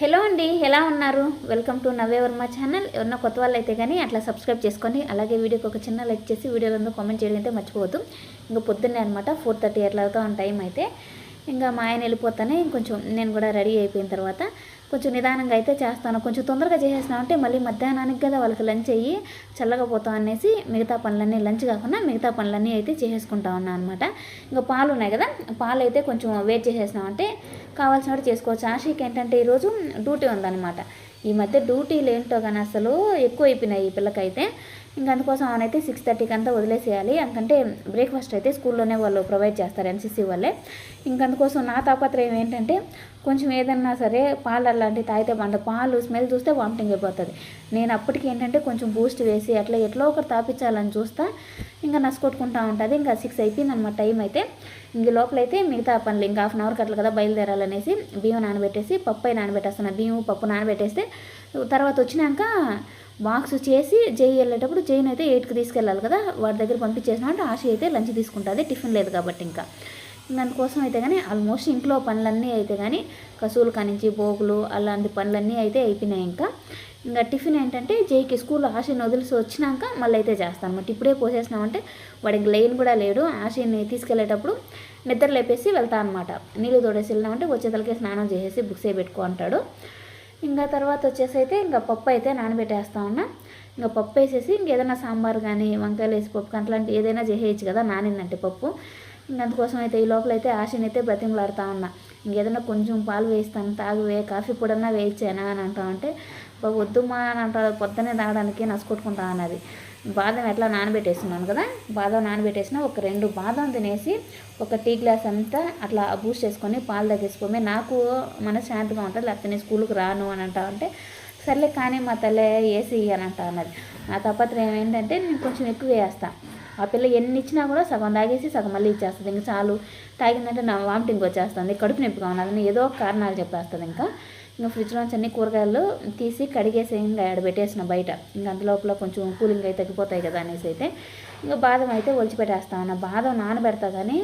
Hello అండి ఎలా ఉన్నారు? వెల్కమ్ టు నవ్వే వర్మ ఛానల్ ఎవరన్నా కొత్త వాళ్ళు అయితే కానీ అట్లా సబ్స్క్రైబ్ చేసుకొని అలాగే వీడియోకి ఒక చిన్న లైక్ చేసి వీడియోలో కామెంట్ చేయడం అయితే మర్చిపోవద్దు. ఇంకా పొద్దున్నే అనమాట ఫోర్ థర్టీ అట్లా అవుతా టైం అయితే. ఇంకా మా ఆయన వెళ్ళిపోతానే కొంచెం నేను కూడా రెడీ అయిపోయిన తర్వాత కొంచెం నిదానంగా అయితే చేస్తాను. కొంచెం తొందరగా చేసేసినామంటే మళ్ళీ మధ్యాహ్నానికి కదా వాళ్ళకి లంచ్ అయ్యి చల్లగా పోతాం అనేసి మిగతా పనులన్నీ లంచ్ కాకుండా మిగతా పనులన్నీ అయితే చేసేసుకుంటా ఉన్నాను అనమాట ఇంకా పాలు ఉన్నాయి కదా పాలు అయితే కొంచెం వెయిట్ చేసేసినామంటే కావాల్సినట్టు చేసుకోవచ్చు. ఆశకి ఏంటంటే ఈరోజు డ్యూటీ ఉందన్నమాట. ఈ మధ్య డ్యూటీలు ఏంటో కానీ అసలు ఎక్కువ అయిపోయినాయి ఈ పిల్లకైతే. ఇంకా అందుకోసం అవనైతే సిక్స్ థర్టీకి అంతా వదిలేసేయాలి. ఎందుకంటే బ్రేక్ఫాస్ట్ అయితే స్కూల్లోనే వాళ్ళు ప్రొవైడ్ చేస్తారు ఎన్సీసీ వాళ్ళే. ఇంకా అందుకోసం నా తాపత్రయం ఏంటంటే కొంచెం ఏదన్నా సరే పాలు అలాంటివి తాగితే పంట పాలు స్మెల్ చూస్తే వామిటింగ్ అయిపోతుంది. నేను అప్పటికి ఏంటంటే కొంచెం బూస్ట్ వేసి అట్లా ఎట్లా ఒకటి తాపించాలని చూస్తా. ఇంకా నసుకొట్టుకుంటా ఉంటుంది. ఇంకా సిక్స్ అయిపోయింది అనమాట టైం అయితే. ఇంక లోపలైతే మిగతా పనులు ఇంకా హాఫ్ అన్ అవర్కి అట్లా కదా బయలుదేరాలనేసి బియ్యం నానబెట్టేసి పప్పు అయి నానబెట్టేస్తున్నా. బియ్యం పప్పు నానబెట్టేస్తే తర్వాత వచ్చినాక బాక్స్ చేసి జై వెళ్ళేటప్పుడు జైన్ అయితే ఎయిట్కి తీసుకెళ్ళాలి కదా వాడి దగ్గర పంపించేసినామంటే ఆశ అయితే లంచ్ తీసుకుంటుంది టిఫిన్ లేదు కాబట్టి ఇంకా. దానికోసం అయితే కానీ ఆల్మోస్ట్ ఇంట్లో పనులన్నీ అయితే కానీ కసువులు కానించి పోగులు అలాంటి పనులన్నీ అయితే అయిపోయినాయి ఇంకా. ఇంకా టిఫిన్ ఏంటంటే జైకి స్కూల్లో ఆశని వదిలిసి వచ్చినాక మళ్ళీ అయితే చేస్తాను అనమాట ఇప్పుడే పోసేసినామంటే వాడికి లైన్ కూడా లేడు ఆశని తీసుకెళ్ళేటప్పుడు నిద్ర లేపేసి వెళ్తా అనమాట నీళ్ళు తోడేసి వెళ్ళినామంటే వచ్చేతలకే స్నానం చేసేసి బుక్స్ పెట్టుకో అంటాడు. ఇంకా తర్వాత వచ్చేసి అయితే ఇంకా పప్పు అయితే నానబెట్టేస్తా ఉన్నా. ఇంకా పప్పు వేసేసి ఇంకేదైనా సాంబార్ కానీ వంకాయలు వేసి పప్పు అట్లాంటి ఏదైనా చేసేయచ్చు కదా నానిందంటే పప్పు. ఇంక అందుకోసం అయితే ఈ లోపల అయితే ఆశని అయితే బ్రతిమలాడుతూ ఉన్నా. ఇంకేదైనా కొంచెం పాలు వేస్తాను తాగువే కాఫీ పొడన్నా వేయించానా అని అంటా అంటే వద్దుమా అని అంటారు. పొద్దునే తాగడానికి నసుకొట్టుకుంటా అన్నది. బాదం ఎట్లా నానబెట్టేస్తున్నాను కదా బాదం నానబెట్టేసిన ఒక రెండు బాదం తినేసి ఒక టీ గ్లాస్ అంతా అట్లా బూస్ట్ చేసుకొని పాలు తగ్గేసుకోమే నాకు మనశ్శాంతిగా ఉంటుంది లేకపోతే నేను స్కూల్కి రాను అని అంటా అంటే సర్లే కానీ మా తల్లే వేసి అని అంటా అన్నది నా తపత్రయం ఏంటంటే నేను కొంచెం ఎక్కువ వేస్తా. ఆ పిల్ల ఎన్ని ఇచ్చినా కూడా సగం తాగేసి సగం మళ్ళీ ఇచ్చేస్తుంది. ఇంకా చాలు తాగిందంటే నా వామిటింగ్ వచ్చేస్తుంది. కడుపు నొప్పిగా ఉన్నదని ఏదో ఒక కారణాలు చెప్పేస్తుంది ఇంకా. ఇంకా ఫ్రిడ్జ్లోంచి అన్ని కూరగాయలు తీసి కడిగేసి ఇంకా ఆడ పెట్టేసిన బయట. ఇంకా అందులోపల కొంచెం కూలింగ్ అయితే తగ్గిపోతాయి కదా అనేసి అయితే. ఇంకా బాదం అయితే ఒలిచిపెట్టేస్తా ఉన్నా. బాదం నానబెడతా కానీ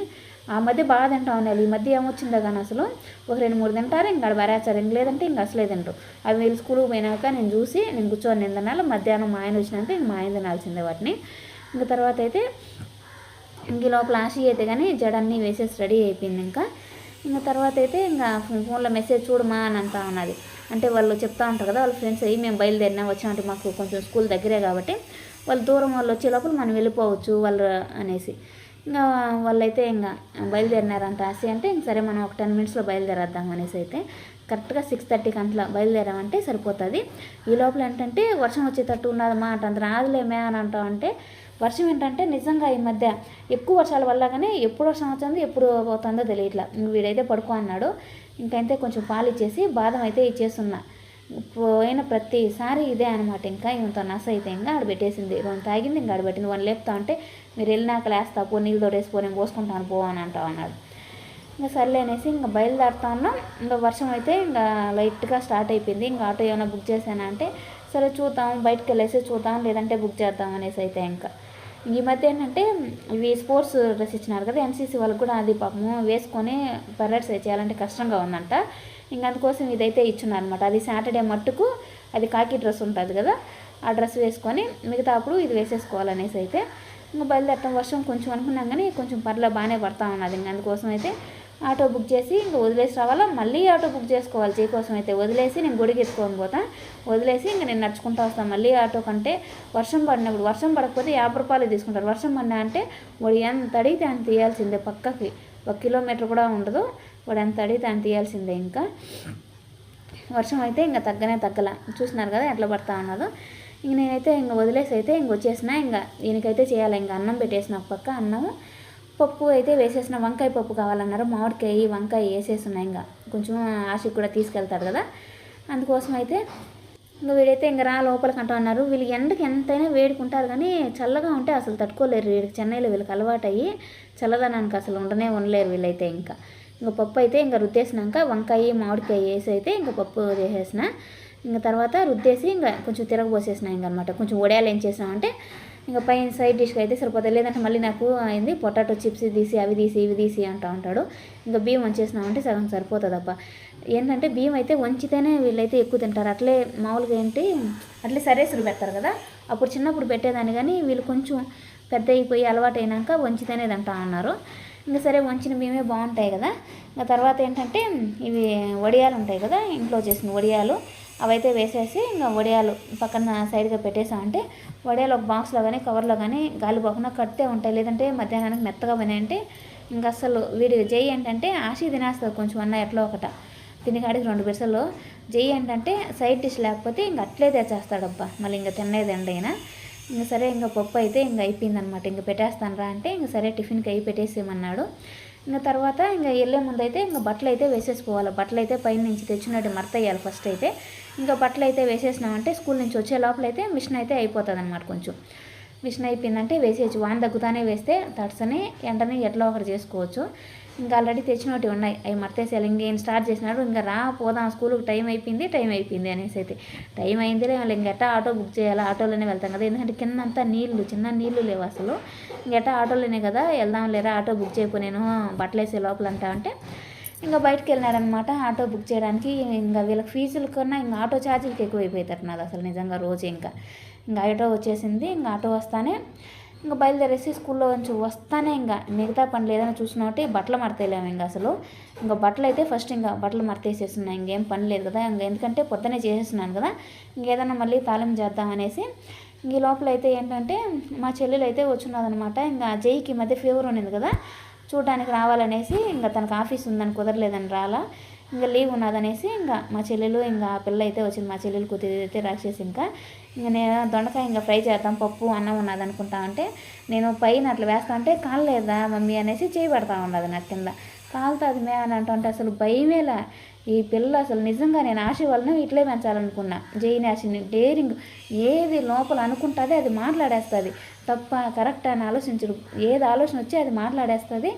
ఆ మధ్య బాగా తింటా ఉన్నాయి ఈ మధ్య ఏమొచ్చిందో కానీ అసలు ఒక రెండు మూడు తింటారు. ఇంకా ఆడ బరేస్తారు ఇంక లేదంటే ఇంకా అసలే తింటారు. అవి వీళ్ళు స్కూల్కి పోయినాక నేను చూసి నేను కూర్చొని నిందనాలి మధ్యాహ్నం మా ఆయన వచ్చినాక ఇంక మా ఆయన తినాల్సిందే వాటిని. ఇంకా తర్వాత అయితే ఇంక లోపల ఆశీ అయితే కానీ జడన్నీ వేసేసి రెడీ అయిపోయింది ఇంకా. ఇంకా తర్వాత అయితే ఇంకా ఫోన్లో మెసేజ్ చూడమా అని అంటా ఉన్నది. అంటే వాళ్ళు చెప్తా ఉంటారు కదా వాళ్ళ ఫ్రెండ్స్ అయ్యి మేము బయలుదేరినా వచ్చినట్టు మాకు కొంచెం స్కూల్ దగ్గరే కాబట్టి వాళ్ళు దూరం వాళ్ళు వచ్చే లోపల మనం వెళ్ళిపోవచ్చు వాళ్ళు అనేసి. ఇంకా వాళ్ళైతే ఇంకా బయలుదేరినారంట ఆశ అంటే ఇంక సరే మనం ఒక టెన్ మినిట్స్లో బయలుదేరేద్దాం అనేసి అయితే కరెక్ట్గా సిక్స్ థర్టీకి అంతలా బయలుదేరామంటే సరిపోతుంది. ఈ లోపల ఏంటంటే వర్షం వచ్చేటట్టు ఉన్నదమ్మా అంత రాదులేమే అని అంటామంటే వర్షం ఏంటంటే నిజంగా ఈ మధ్య ఎక్కువ వర్షాల వల్ల కానీ ఎప్పుడు వర్షం ఎప్పుడు పోతుందో తెలియట్లా. వీడైతే పడుకో అన్నాడు. ఇంకైతే కొంచెం పాలు ఇచ్చేసి బాదం అయితే ఇచ్చేస్తున్నా. పోయిన ప్రతిసారి ఇదే అనమాట ఇంకా ఇంత నస అయితే ఇంకా ఆడ పెట్టేసింది. రెండు తాగింది ఇంకా ఆడబెట్టింది వన్ లేపుతా అంటే మీరు వెళ్ళినాక లేస్తా పో నీళ్ళు తోడేసిపో నేను పోసుకుంటాను పో అని అంటావు అన్నాడు. ఇంకా సర్లే అనేసి ఇంకా బయలుదేరుతా ఉన్నాం. ఇంకా వర్షం అయితే ఇంకా లైట్గా స్టార్ట్ అయిపోయింది. ఇంకా ఆటో ఏమైనా బుక్ చేశానా అంటే సరే చూద్దాం బయటకు వెళ్ళేసి చూద్దాం లేదంటే బుక్ చేద్దాం అనేసి అయితే ఇంకా. ఈ మధ్య ఏంటంటే ఇవి స్పోర్ట్స్ డ్రెస్ ఇచ్చినారు కదా ఎన్సీసీ వాళ్ళకి కూడా అది పాపము వేసుకొని పర్రెడ్స్ చేయాలంటే కష్టంగా ఉందంట. ఇంకా అందుకోసం ఇదైతే ఇచ్చున్నారనమాట అది సాటర్డే మట్టుకు అది కాకి డ్రెస్ ఉంటుంది కదా ఆ డ్రెస్ వేసుకొని మిగతా అప్పుడు ఇది వేసేసుకోవాలనేసి అయితే ఇంకా బయలుదేరటం వర్షం కొంచెం అనుకున్నాం కానీ కొంచెం పర్లో బాగానే పడతా ఉన్నది. ఇంకా అందుకోసం అయితే ఆటో బుక్ చేసి ఇంకా వదిలేసి రావాలా? మళ్ళీ ఆటో బుక్ చేసుకోవాలి. చే కోసం అయితే వదిలేసి నేను గుడికి ఎత్తుకొని పోతా. వదిలేసి ఇంకా నేను నడుచుకుంటా వస్తాను మళ్ళీ ఆటో కంటే వర్షం పడినప్పుడు వర్షం పడకపోతే యాభై రూపాయలు తీసుకుంటారు. వర్షం పడినా అంటే వాడు ఎంత అడిగితే అంత తీయాల్సిందే పక్కకి. ఒక కిలోమీటర్ కూడా ఉండదు. వాడు ఎంత అడిగితే అంత తీయాల్సిందే ఇంకా. వర్షం అయితే ఇంకా తగ్గనే తగ్గల. చూసినారు కదా ఎట్లా పడతా ఉన్నదో ఇంక నేనైతే ఇంక వదిలేసి అయితే ఇంక వచ్చేసిన ఇంకా దీనికైతే చేయాలి? ఇంకా అన్నం పెట్టేసిన పక్క అన్నము. పప్పు అయితే వేసేసిన వంకాయ పప్పు కావాలన్నారు. మామిడికాయ వంకాయ వేసేస్తున్నాయి ఇంకా. కొంచెం ఆశకి కూడా తీసుకెళ్తారు కదా. అందుకోసం అయితే ఇంకా వీడైతే ఇంకా రా లోపలికి అంటూ అన్నారు. వీళ్ళు ఎండకి ఎంతైనా వేడుకుంటారు కానీ చల్లగా ఉంటే అసలు తట్టుకోలేరు. వీళ్ళకి చెన్నైలో వీళ్ళకి అలవాటు అయ్యి చల్లదనానికి అసలు ఉండనే ఉండలేరు వీళ్ళైతే ఇంకా. ఇంకా పప్పు అయితే ఇంకా రుద్దేసినాక వంకాయ మామిడికాయ వేసి అయితే ఇంకా పప్పు చేసేసిన. ఇంకా తర్వాత రుద్దేసి ఇంకా కొంచెం తిరగబోసేసిన ఇంకా అనమాట కొంచెం వడియాలు ఏం చేసినామంటే ఇంకా పైన సైడ్ డిష్కి అయితే సరిపోతుంది లేదంటే మళ్ళీ నాకు అయింది పొటాటో చిప్స్ తీసి అవి తీసి ఇవి తీసి అంటూ ఉంటాడు. ఇంకా బియ్యం వంచేసినామంటే సగం సరిపోతుందబ్బా. ఏంటంటే బియ్యం అయితే వంచితేనే వీళ్ళైతే ఎక్కువ తింటారు. అట్లే మామూలుగా ఏంటి అట్లే సరేసులు పెడతారు కదా. అప్పుడు చిన్నప్పుడు పెట్టేదాన్ని కానీ వీళ్ళు కొంచెం పెద్ద అయిపోయి అలవాటు అయినాక వంచితేనే తింటా ఉన్నారు. ఇంకా సరే వంచిన బియ్యమే బాగుంటాయి కదా. ఇంకా తర్వాత ఏంటంటే ఇవి వడియాలు ఉంటాయి కదా ఇంట్లో చేసిన వడియాలు. అవైతే వేసేసి ఇంకా వడియాలు పక్కన సైడ్గా పెట్టేసామంటే వడియాలు ఒక బాక్స్లో కానీ కవర్లో కానీ గాలి పోకుండా కడితే ఉంటాయి. లేదంటే మధ్యాహ్నానికి మెత్తగా పోయినాయంటే ఇంకా అసలు వీడి జై ఏంటంటే ఆశీ తినేస్తుంది కొంచెం అన్న ఎట్లా ఒకట. తినికాడికి రెండు బిర్సలు జై ఏంటంటే సైడ్ డిష్ లేకపోతే ఇంక అట్లే తెచ్చేస్తాడబ్బా. మళ్ళీ ఇంకా తినేదండి అయినా ఇంకా సరే ఇంకా పప్పు అయితే ఇంకా అయిపోయిందనమాట ఇంకా పెట్టేస్తాను రా అంటే ఇంకా సరే టిఫిన్కి అయి పెట్టేసేయమన్నాడు. ఇంకా తర్వాత ఇంకా వెళ్ళే ముందు అయితే ఇంకా బట్టలు అయితే వేసేసుకోవాలి. బట్టలు అయితే పైన నుంచి తెచ్చినట్టు మరత వేయాలి ఫస్ట్ అయితే. ఇంకా బట్టలు అయితే వేసేసినామంటే స్కూల్ నుంచి వచ్చే లోపల అయితే మిషన్ అయితే అయిపోతుంది అనమాట కొంచెం. మిషన్ అయిపోయిందంటే వేసేయచ్చు. వాన తగ్గుతానే వేస్తే తడిసని ఎండని ఎట్లా ఒకటి చేసుకోవచ్చు. ఇంకా ఆల్రెడీ తెచ్చినవి ఉన్నాయి. అవి మర్తేసేయాలి ఇంకేం స్టార్ట్ చేసినాడు. ఇంకా రా పోదాం. స్కూల్కి టైం అయిపోయింది. టైం అయిపోయింది అనేసి అయితే. టైం అయింది మళ్ళీ ఇంకెట్టా ఆటో బుక్ చేయాలి? ఆటోలోనే వెళ్తాం కదా. ఎందుకంటే కింద అంతా నీళ్ళు చిన్న నీళ్ళు లేవు అసలు. ఇంకెట్టా ఆటోలోనే కదా. వెళ్దాం లేరా? ఆటో బుక్ చేయకు. నేను బట్టలేసే లోపల అంటా అంటే ఇంకా బయటకు వెళ్ళినారనమాట ఆటో బుక్ చేయడానికి. ఇంకా వీళ్ళకి ఫీజుల కన్నా ఇంకా ఆటో ఛార్జీలకి ఎక్కువ అయిపోతారు నాది అసలు నిజంగా రోజు ఇంకా. ఇంకా ఆటో వచ్చేసింది. ఇంకా ఆటో వస్తానే ఇంకా బయలుదేరేసి స్కూల్లో నుంచి వస్తానే ఇంకా మిగతా పనులు ఏదైనా చూసినామంటే బట్టలు మడతలేము ఇంకా అసలు. ఇంకా బట్టలు అయితే ఫస్ట్ ఇంకా బట్టలు మడతేసేస్తున్నాయి ఇంకేం పని లేదు కదా. ఇంకా ఎందుకంటే పొద్దునే చేసేస్తున్నాను కదా. ఇంకేదైనా మళ్ళీ తాళం చేద్దాం అనేసి ఈ లోపల అయితే ఏంటంటే మా చెల్లెలు అయితే వచ్చిన్నదనమాట ఇంకా జైకి మధ్య ఫీవర్ ఉన్నది కదా. చూడడానికి రావాలనేసి ఇంకా తనకు ఆఫీస్ ఉందని కుదరలేదని రాలా. ఇంకా లీవ్ ఉన్నదనేసి ఇంకా మా చెల్లెలు ఇంకా ఆ పిల్ల అయితే వచ్చింది. మా చెల్లెలు కూతురు అయితే రాక్షసి ఇంకా. ఇంకా నేను దొండకాయ ఇంకా ఫ్రై చేద్దాం పప్పు అన్నం ఉన్నది అనుకుంటా అంటే నేను పైన అట్లా వేస్తా అంటే కాలేదా మమ్మీ అనేసి చేయబడతా ఉన్నది నాకు కింద. కాలుతుంది మే అని అంటుంటే అసలు భయమేలా. ఈ పిల్ల అసలు నిజంగా నేను ఆశ వలన ఇట్లే పెంచాలనుకున్నా. జైన్ ఆశని డేరింగ్ ఏది లోపల అనుకుంటుంది అది మాట్లాడేస్తుంది. తప్ప కరెక్ట్ అని ఆలోచించడు ఏది ఆలోచన వచ్చి అది మాట్లాడేస్తుంది.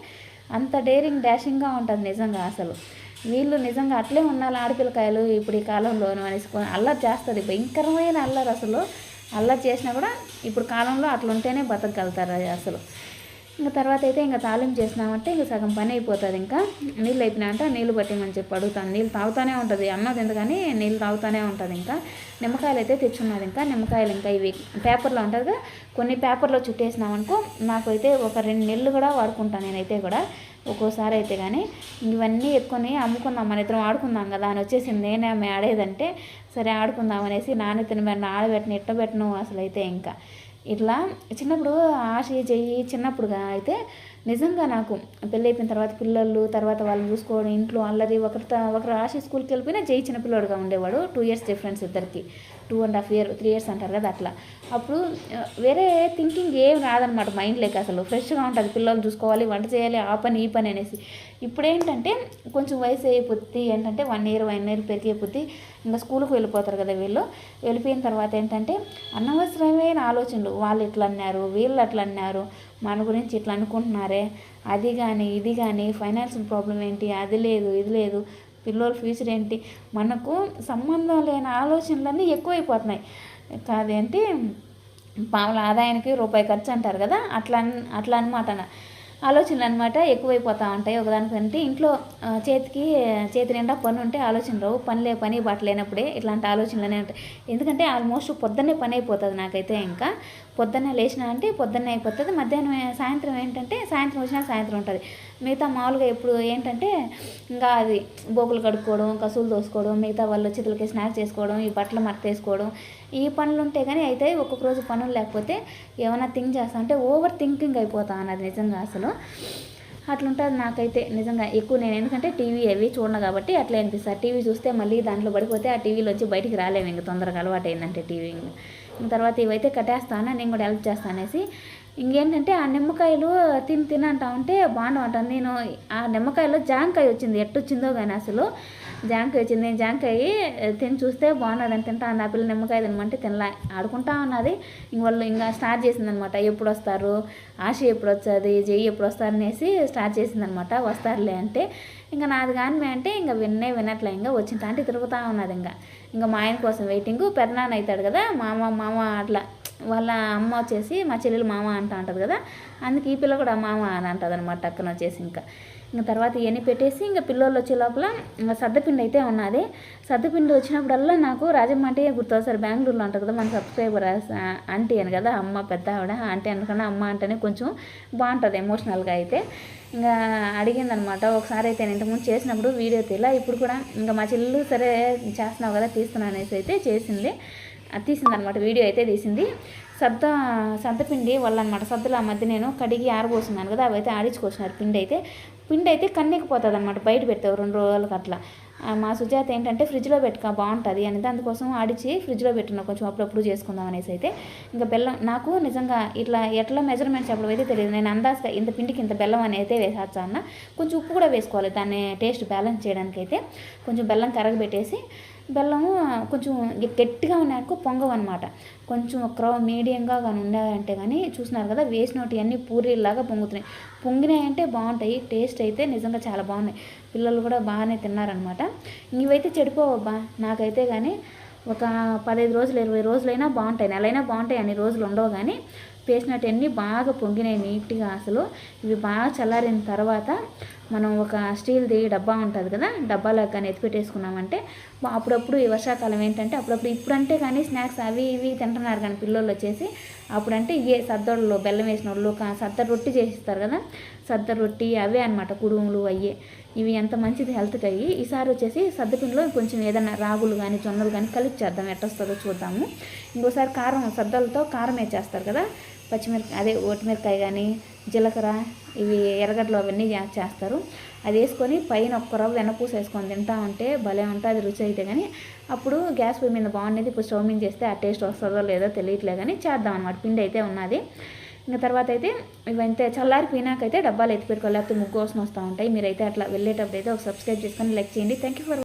అంత డేరింగ్ డాషింగ్గా ఉంటుంది నిజంగా అసలు. వీళ్ళు నిజంగా అట్లే ఉండాలి ఆడపిల్లకాయలు ఇప్పుడు ఈ కాలంలో అనేసి అల్లరి చేస్తుంది. భయంకరమైన అల్లరి అసలు. అల్లరి చేసినా కూడా ఇప్పుడు కాలంలో అట్లుంటేనే బతకగలుగుతారు అది అసలు. ఇంకా తర్వాత అయితే ఇంకా తాలింపు చేసినామంటే ఇంకా సగం పని అయిపోతుంది ఇంకా. నీళ్ళు అయిపోయినాయంటే నీళ్ళు పట్టిమని చెప్పి అడుగుతాను. నీళ్ళు తాగుతూనే ఉంటుంది. అన్నది ఎందుకని నీళ్ళు తాగుతానే ఉంటుంది ఇంకా. నిమ్మకాయలు అయితే తెచ్చున్నది ఇంకా. నిమ్మకాయలు ఇంకా ఇవి పేపర్లో ఉంటుంది కదా. కొన్ని పేపర్లో చుట్టేసినామనుకో నాకైతే ఒక రెండు నెలలు కూడా వాడుకుంటాను నేనైతే కూడా. ఒక్కోసారి అయితే కానీ ఇవన్నీ ఎత్తుకొని అమ్ముకుందాం. మన ఇద్దరం ఆడుకుందాం కదా అని వచ్చేసింది. నేనే ఆమె ఆడేదంటే సరే ఆడుకుందాం అనేసి నాన్న తినబెట్టిన ఆడబెట్టిన ఇట్టబెట్టను అసలు అయితే ఇంకా. ఇట్లా చిన్నప్పుడు ఆశ చెయ్యి చిన్నప్పుడుగా అయితే నిజంగా నాకు పెళ్ళి అయిపోయిన తర్వాత పిల్లలు తర్వాత వాళ్ళని చూసుకోవడం ఇంట్లో అల్లరి ఒకరి ఒకరు ఆశ స్కూల్కి వెళ్ళిపోయినా జై చిన్నపిల్లోడుగా ఉండేవాడు. టూ ఇయర్స్ డిఫరెన్స్ ఇద్దరికి. Two and half year three years అంటారు కదా అట్లా. అప్పుడు వేరే థింకింగ్ ఏం రాదనమాట మైండ్లోకి అసలు. ఫ్రెష్గా ఉంటుంది పిల్లలు చూసుకోవాలి వంట చేయాలి ఆ పని ఈ పని అనేసి. ఇప్పుడు ఏంటంటే కొంచెం వయసు అయిపోద్ది ఏంటంటే వన్ ఇయర్ వన్ ఇయర్ పెరిగిపోద్ది ఇంకా స్కూల్కి వెళ్ళిపోతారు కదా వీళ్ళు. వెళ్ళిపోయిన తర్వాత ఏంటంటే అనవసరమైన ఆలోచనలు. వాళ్ళు ఇట్లా అన్నారు వీళ్ళు అట్లా అన్నారు మన గురించి ఇట్లా అనుకుంటున్నారే. అది కానీ ఇది కానీ ఫైనాన్షియల్ ప్రాబ్లం ఏంటి? అది లేదు ఇది లేదు. పిల్లల ఫ్యూచర్ ఏంటి? మనకు సంబంధం లేని ఆలోచనలన్నీ ఎక్కువైపోతున్నాయి. కాదేంటి? పాముల ఆదాయానికి రూపాయి ఖర్చు అంటారు కదా అట్లా అట్లా అనమాట ఆలోచనలు అనమాట ఎక్కువైపోతూ ఉంటాయి. ఒకదానికంటే ఇంట్లో చేతికి చేతి నిండా పని ఉంటే ఆలోచన రావు. పనిలే పని బాట లేనప్పుడే ఇట్లాంటి ఆలోచనలనే ఉంటాయి. ఎందుకంటే ఆల్మోస్ట్ పొద్దున్నే పని అయిపోతుంది నాకైతే ఇంకా. పొద్దున్నే లేచిన అంటే పొద్దున్నే అయిపోతుంది. మధ్యాహ్నం సాయంత్రం ఏంటంటే సాయంత్రం వచ్చినా సాయంత్రం ఉంటుంది. మిగతా మామూలుగా ఇప్పుడు ఏంటంటే ఇంకా అది బోకులు కడుక్కోవడం కసులు దోసుకోవడం మిగతా వాళ్ళు చేతులకి స్నాక్స్ చేసుకోవడం ఈ బట్టలు మడతేసుకోవడం ఈ పనులు ఉంటే కానీ అయితే ఒక్కొక్క రోజు పనులు లేకపోతే ఏమైనా థింక్ చేస్తా అంటే ఓవర్ థింకింగ్ అయిపోతా అన్నది నిజంగా అసలు. అట్లుంటుంది నాకైతే నిజంగా ఎక్కువ నేను ఎందుకంటే టీవీ అవి చూడను కాబట్టి అట్లా అనిపిస్తుంది. టీవీ చూస్తే మళ్ళీ దాంట్లో పడిపోతే ఆ టీవీలో వచ్చి బయటికి రాలేము ఇంక తొందరగా అలవాటు అయిందంటే టీవీ తర్వాత ఇవైతే కట్టేస్తాను నేను కూడా హెల్ప్ చేస్తాను అనేసి. ఇంకేంటంటే ఆ నిమ్మకాయలు తిని తినంటా ఉంటే బాగానే ఉంటుంది నేను ఆ నిమ్మకాయలో జాంకాయ వచ్చింది ఎట్టొచ్చిందో కానీ అసలు. జాంకాయ వచ్చింది నేను జాంకాయ తిని చూస్తే బాగున్నదని తింటా ఆ పిల్ల నిమ్మకాయ తినమంటే తినలా. ఆడుకుంటా ఉన్నది. ఇంక వాళ్ళు ఇంకా స్టార్ట్ చేసిందనమాట. ఎప్పుడు వస్తారు ఆశ ఎప్పుడు వచ్చేది జై ఎప్పుడు వస్తారు అనేసి స్టార్ట్ చేసిందనమాట. వస్తారులే అంటే. ఇంకా నాది కానీ మే అంటే ఇంకా విన్నే వినట్లే ఇంకా వచ్చిన అంటే తిరుగుతూ ఉన్నది ఇంకా. ఇంకా మా ఆయన కోసం వెయిటింగ్ పెద్దనాన్న అవుతాడు కదా మామ మామ అట్లా వాళ్ళ అమ్మ వచ్చేసి మా చెల్లెలు మామ అంటూ ఉంటుంది కదా అందుకే ఈ పిల్ల కూడా మామ అని అంటుంది అనమాట అక్కన వచ్చేసి ఇంకా. ఇంకా తర్వాత ఇవన్నీ పెట్టేసి ఇంకా పిల్లలు వచ్చే లోపల ఇంకా సద్దపిండి అయితే ఉన్నది. సద్దపిండి వచ్చినప్పుడల్లా నాకు రాజమ్మ అంటే గుర్తొస్తారు బెంగళూరులో ఉంటుంది కదా మన సబ్స్క్రైబర్ ఆంటీ అని కదా అమ్మ పెద్ద ఆవిడ ఆంటీ అనుకున్నా అమ్మ అంటేనే కొంచెం బాగుంటుంది ఎమోషనల్గా అయితే. ఇంకా అడిగిందనమాట ఒకసారి అయితే నేను ఇంతకుముందు చేసినప్పుడు వీడియో తీలా ఇప్పుడు కూడా ఇంకా మా చెల్లు సరే చేస్తున్నావు కదా తీస్తున్నాను అనేసి అయితే చేసింది. తీసింది అనమాట వీడియో అయితే తీసింది. సద్ద సద్దపిండి వల్ల అనమాట సద్దులు ఆ మధ్య నేను కడిగి ఆరబోసున్నాను కదా అవైతే ఆడించుకొచ్చినారు పిండి అయితే పిండి అయితే కన్నెక్కిపోతుంది అనమాట బయట పెడతావు రెండు రోజులకు అట్లా. మా సుజాత ఏంటంటే ఫ్రిడ్జ్లో పెట్టుకో బాగుంటుంది అని. అందుకోసం ఆడిచి ఫ్రిడ్జ్లో పెట్టున్నా కొంచెం అప్పుడప్పుడు చేసుకుందాం అనేసి అయితే. ఇంకా బెల్లం నాకు నిజంగా ఇట్లా ఎట్లా మెజర్మెంట్స్ అప్పుడు అయితే తెలియదు. నేను అందాజగా ఇంత పిండికి ఇంత బెల్లం అని అయితే వేసేస్తా అన్న. కొంచెం ఉప్పు కూడా వేసుకోవాలి. దాన్ని టేస్ట్ బ్యాలెన్స్ చేయడానికి అయితే కొంచెం బెల్లం కరగబెట్టేసి బెల్లము కొంచెం గట్టిగా ఉన్నాయనుకో పొంగవు అనమాట కొంచెం ఒక మీడియంగా కానీ ఉన్నాయంటే కానీ చూసినారు కదా వేసినవి అన్నీ పూరీలాగా పొంగుతున్నాయి. పొంగినాయంటే బాగుంటాయి టేస్ట్ అయితే నిజంగా చాలా బాగున్నాయి. పిల్లలు కూడా బాగానే తిన్నారనమాట ఇవైతే చెడిపోవబ్బా నాకైతే కానీ ఒక పదహైదు రోజులు ఇరవై రోజులైనా బాగుంటాయి. నెలైనా బాగుంటాయి అన్ని రోజులు ఉండవు కానీ పేసినట్టు బాగా పొంగినాయి నీట్గా అసలు. ఇవి బాగా చల్లారిన తర్వాత మనం ఒక స్టీల్ది డబ్బా ఉంటుంది కదా డబ్బాలో కానీ ఎత్తి పెట్టేసుకున్నామంటే అప్పుడప్పుడు ఈ వర్షాకాలం ఏంటంటే అప్పుడప్పుడు ఇప్పుడంటే కానీ స్నాక్స్ అవి ఇవి తింటున్నారు కానీ పిల్లలు వచ్చేసి అప్పుడంటే ఏ సద్దడులో బెల్లం వేసిన వాళ్ళు సద్ద రొట్టి చేసిస్తారు కదా సద్ద రొట్టి అవే అనమాట కుడుములు అయ్యే. ఇవి ఎంత మంచిది హెల్త్కి అయ్యి ఈసారి వచ్చేసి సద్దపిండిలో కొంచెం ఏదైనా రాగులు కానీ జొన్నలు కానీ కలిపి చేద్దాం ఎట్టొస్తుందో చూద్దాము. ఇంకోసారి కారం సద్దలతో కారం వేసేస్తారు కదా పచ్చిమిరపకాయ అదే ఓటిమిరకాయ కానీ జీలకర్ర ఇవి ఎర్రగడ్డలు అవన్నీ చేస్తారు. అది వేసుకొని పైన ఒక్క రవ్వ వెనపూస వేసుకొని తింటా ఉంటే భలే ఉంటుంది రుచి అయితే కానీ అప్పుడు గ్యాస్ పొయ్యి మీద బాగుండేది ఇప్పుడు స్టవ్ మీద చేస్తే ఆ టేస్ట్ వస్తుందో లేదో తెలియట్లే కానీ చేద్దాం అనమాట పిండి అయితే ఉన్నది. ఇంకా తర్వాత అయితే ఇవంతే చల్లారిపోయినాకైతే డబ్బాలు ఎత్తి పెట్టుకోవాలి లేకపోతే ముగ్గు కోసం వస్తూ ఉంటాయి. మీరైతే అట్లా వెళ్ళేటప్పుడు అయితే ఒక సబ్స్క్రైబ్ చేసుకొని లైక్ చేయండి. Thank you for